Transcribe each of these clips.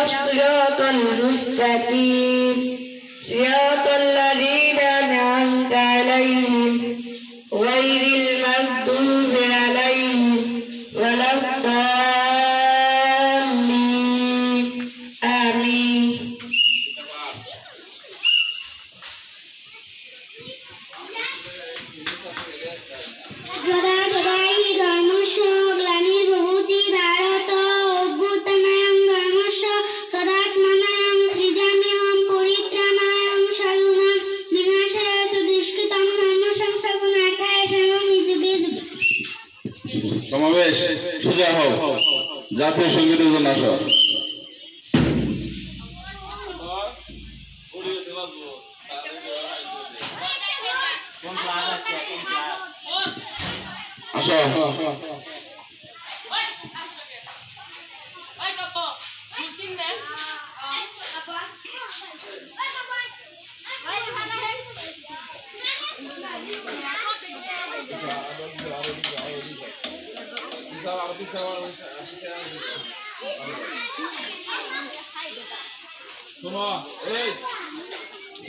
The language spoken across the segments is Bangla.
الصراط المستقيم صراط সমাবেশ সোজা হও জাতীয় সংগীত জন্য আসো। আসো।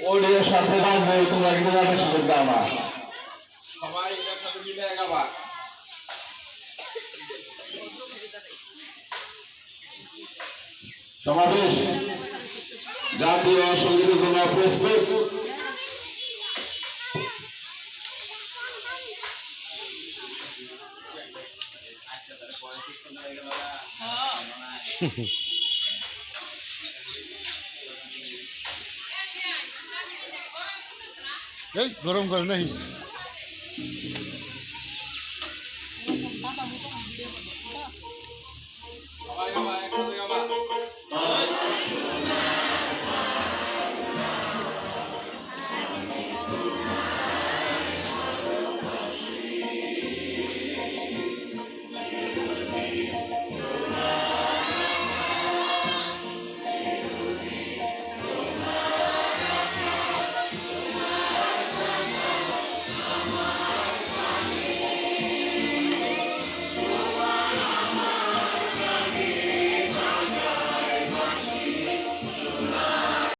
ওডিও সাথে বাজবে তোমরা কিন্তু যাতে সুযোগ দাও না। সবাই এটার সাথে মিলে এগাবা সমাবেশ। জাতীয় সঙ্গীতের জন্য Oo. Hey, गरम करना ही